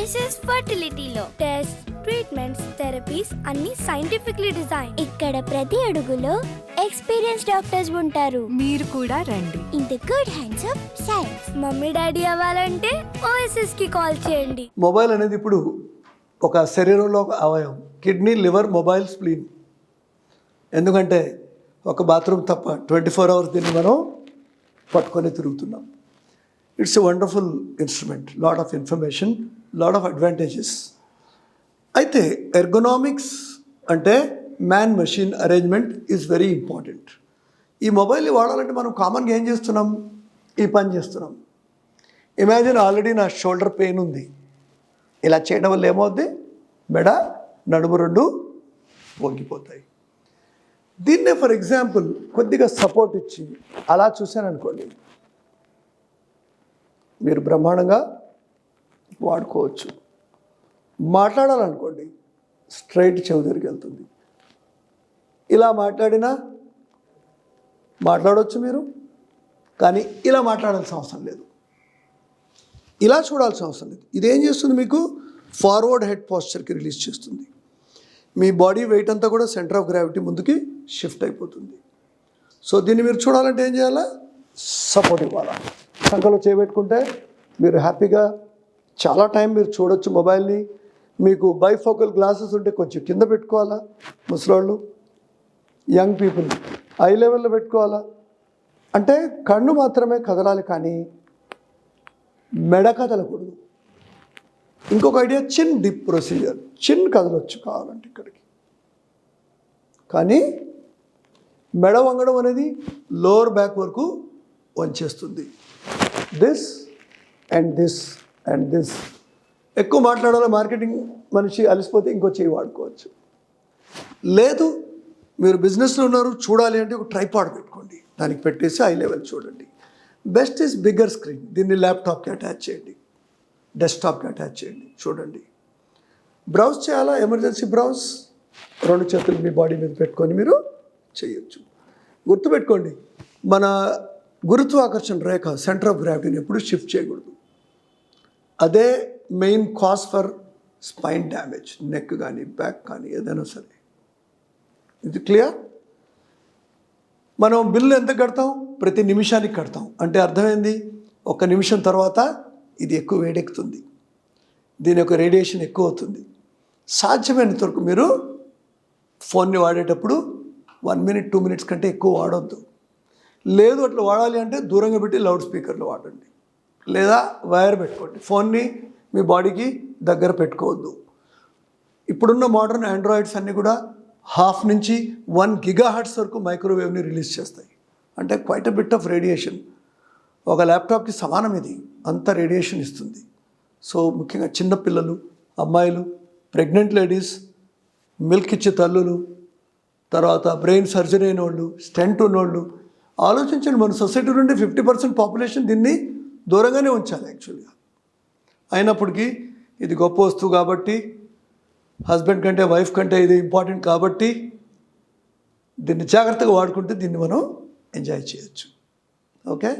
OSS ఫర్టిలిటీలో test treatments therapies అన్ని scientifically design ఇక్కడ ప్రతి అడుగులో ఎక్స్పీరియన్స్ డాక్టర్స్ ఉంటారు. మీరు కూడా రండి. In the good hands of science mummy daddy అవ్వాలంటే ఓఎస్ఎస్కి కాల్ చేయండి. మొబైల్ అనేది ఇప్పుడు ఒక శరీరంలో ఒక అవయవం. కిడ్నీ లివర్ మొబైల్ స్ప్లీన్ ఎందుకంటే ఒక బాత్రూమ్ తప్ప ట్వంటీ ఫోర్ అవర్స్ దీన్ని మనం పట్టుకొని తిరుగుతున్నాం. It's a wonderful instrument lot of information lot of advantages. అయితే ఎర్గోనామిక్స్ అంటే man machine arrangement is very important. ఈ మొబైల్ వాడాలంటే మనం కామన్గా ఏం చేస్తున్నాం? ఈ పని చేస్తున్నాం. ఇమాజిన్ ఆల్రెడీ నా షోల్డర్ పెయిన్ ఉంది. ఇలా చేయడం వల్ల ఏమవుద్ది? మెడ నడుము రెండు వంగిపోతాయి. దీన్నే ఫర్ ఎగ్జాంపుల్ కొద్దిగా సపోర్ట్ ఇచ్చి అలా చూశాను అనుకోండి మీరు బ్రహ్మాండంగా వాడుకోవచ్చు. మాట్లాడాలనుకోండి స్ట్రైట్ చెవి దగ్గరికి వెళ్తుంది. ఇలా మాట్లాడినా మాట్లాడవచ్చు మీరు కానీ ఇలా మాట్లాడాల్సిన అవసరం లేదు. ఇలా చూడాల్సిన అవసరం లేదు. ఇదేం చేస్తుంది మీకు? ఫార్వర్డ్ హెడ్ పాస్చర్కి రిలీజ్ చేస్తుంది. మీ బాడీ వెయిట్ అంతా కూడా సెంటర్ ఆఫ్ గ్రావిటీ ముందుకి షిఫ్ట్ అయిపోతుంది. సో దీన్ని మీరు చూడాలంటే ఏం చేయాలా? సపోర్ట్ ఇవ్వాలా? సంఖలో చేయబెట్టుకుంటే మీరు హ్యాపీగా చాలా టైం మీరు చూడొచ్చు మొబైల్ని. మీకు బైఫోకల్ గ్లాసెస్ ఉంటే కొంచెం కింద పెట్టుకోవాలా ముసలోళ్ళు? Young people. ఐ లెవెల్లో పెట్టుకోవాలా? అంటే కన్ను మాత్రమే కదలాలి కానీ మెడ కదలకూడదు. ఇంకొక ఐడియా చిన్ డిప్ ప్రొసీజర్ చిన్ కదలొచ్చు కావాలంటే ఇక్కడికి. కానీ మెడ వంగడం అనేది లోవర్ బ్యాక్ వరకు వంచేస్తుంది. This and this and this ఎక్కువ మాట్లాడాలో మార్కెటింగ్ మనిషి అలసిపోతే ఇంకో చేయి వాడుకోవచ్చు. లేదు మీరు బిజినెస్లో ఉన్నారు చూడాలి అంటే ఒక ట్రైపాడ్ పెట్టుకోండి. దానికి పెట్టేసి ఐ లెవెల్ చూడండి. Best is bigger screen. దీన్ని ల్యాప్టాప్కి అటాచ్ చేయండి. డెస్క్టాప్కి అటాచ్ చేయండి. చూడండి. బ్రౌజ్ చేయాలా? Emergency browse? రెండు చేతులు మీ బాడీ మీద పెట్టుకొని మీరు చేయొచ్చు. గుర్తుపెట్టుకోండి. మన గురుత్వాకర్షణ రేఖ సెంటర్ ఆఫ్ గ్రావిటీని ఎప్పుడు షిఫ్ట్ చేయకూడదు. అదే main cause for spine damage neck కానీ బ్యాక్ కానీ ఏదైనా సరే. ఇది క్లియర్? మనం బిల్లు ఎంత కడతాం? ప్రతి నిమిషానికి కడతాం. అంటే అర్థమైంది? ఒక నిమిషం తర్వాత ఇది ఎక్కువ వేడెక్కుతుంది. దీని యొక్క రేడియేషన్ ఎక్కువ అవుతుంది. సాధ్యమైనంత వరకు మీరు ఫోన్ని వాడేటప్పుడు వన్ మినిట్ టూ మినిట్స్ కంటే ఎక్కువ వాడొద్దు. లేదు అట్లా వాడాలి అంటే దూరంగా పెట్టి లౌడ్ స్పీకర్లు వాడండి. లేదా వైర్ పెట్టుకోండి. ఫోన్ని మీ బాడీకి దగ్గర పెట్టుకోవద్దు. ఇప్పుడున్న మోడర్న్ ఆండ్రాయిడ్స్ అన్నీ కూడా హాఫ్ నుంచి వన్ గిగా హర్ట్స్ వరకు మైక్రోవేవ్ని రిలీజ్ చేస్తాయి. అంటే quite a bit of radiation. ఒక ల్యాప్టాప్కి సమానం ఇది. అంత రేడియేషన్ ఇస్తుంది. సో ముఖ్యంగా చిన్నపిల్లలు అమ్మాయిలు ప్రెగ్నెంట్ లేడీస్ మిల్క్ ఇచ్చే తల్లులు తర్వాత బ్రెయిన్ సర్జరీ అయిన వాళ్ళు స్టెంట్ ఉన్నోళ్ళు ఆలోచించండి. మన సొసైటీ నుండి ఫిఫ్టీ పర్సెంట్ పాపులేషన్ దీన్ని దూరంగానే ఉంచాలి యాక్చువల్గా. అయినప్పటికీ ఇది గొప్ప వస్తువు కాబట్టి హస్బెండ్ కంటే వైఫ్ కంటే ఇది ఇంపార్టెంట్ కాబట్టి దీన్ని జాగ్రత్తగా వాడుకుంటే దీన్ని మనం ఎంజాయ్ చేయొచ్చు. ఓకే?